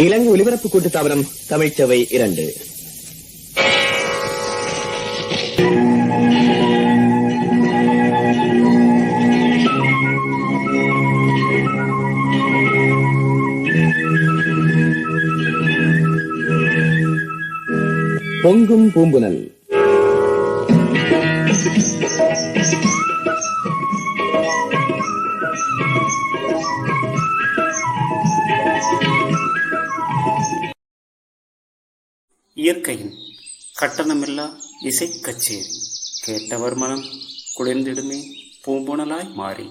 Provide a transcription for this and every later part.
இலங்கை ஒலிபரப்பு கூட்டுத்தாபனம் தமிழ்ச்சவை இரண்டு. பொங்கும் பூம்புனல். இயற்கையின் கட்டணமில்லா இசை கச்சேரி. கேட்டவர் மனம் குளிர்ந்திடுமே பூம்புணலாய் மாறி.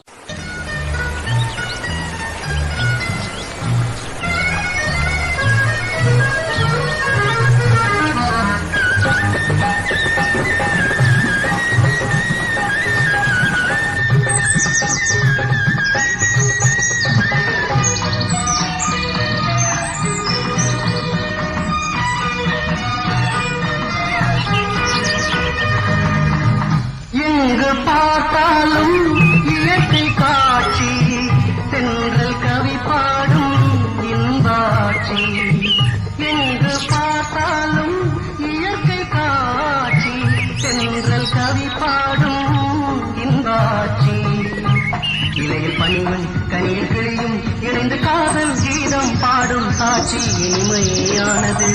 எங்கு பார்த்தாலும் இயற்கை காட்சி தென்றல் கவி பாடும் இன்பாட்சி எங்கு பார்த்தாலும் இயற்கை காட்சி தென்றல் கவி பாடும் இன்பாட்சி இலையில் பணிவன் கனியில் கிளியும் இணைந்து காதல் கீதம் பாடும் சாட்சி இனிமையானது.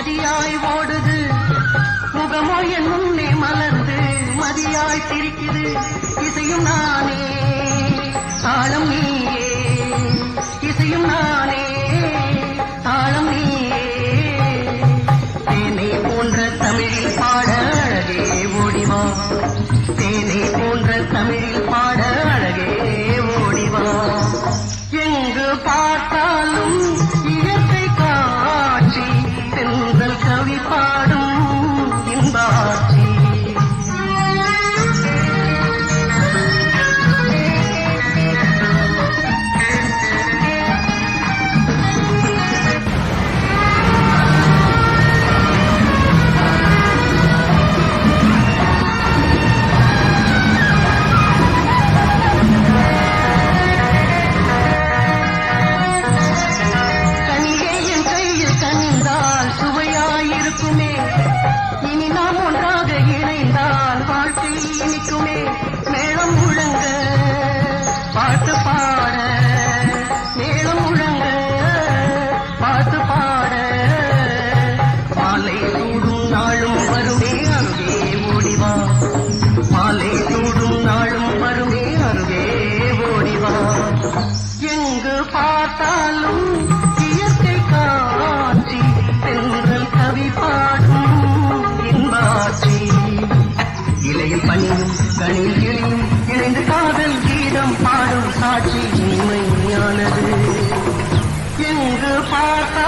மதியாய் ஓடுது. முகமோ என் முன்னே மலர்ந்து மதியாய் சிரிக்குது. இசையும் நானே ஆழம் நீயே. இசையும் நான் கணில் கிளியும் இணைந்து காதல் கீதம் பாடும் சாட்சி உண்மை உண்மையானது எங்கு பார்த்த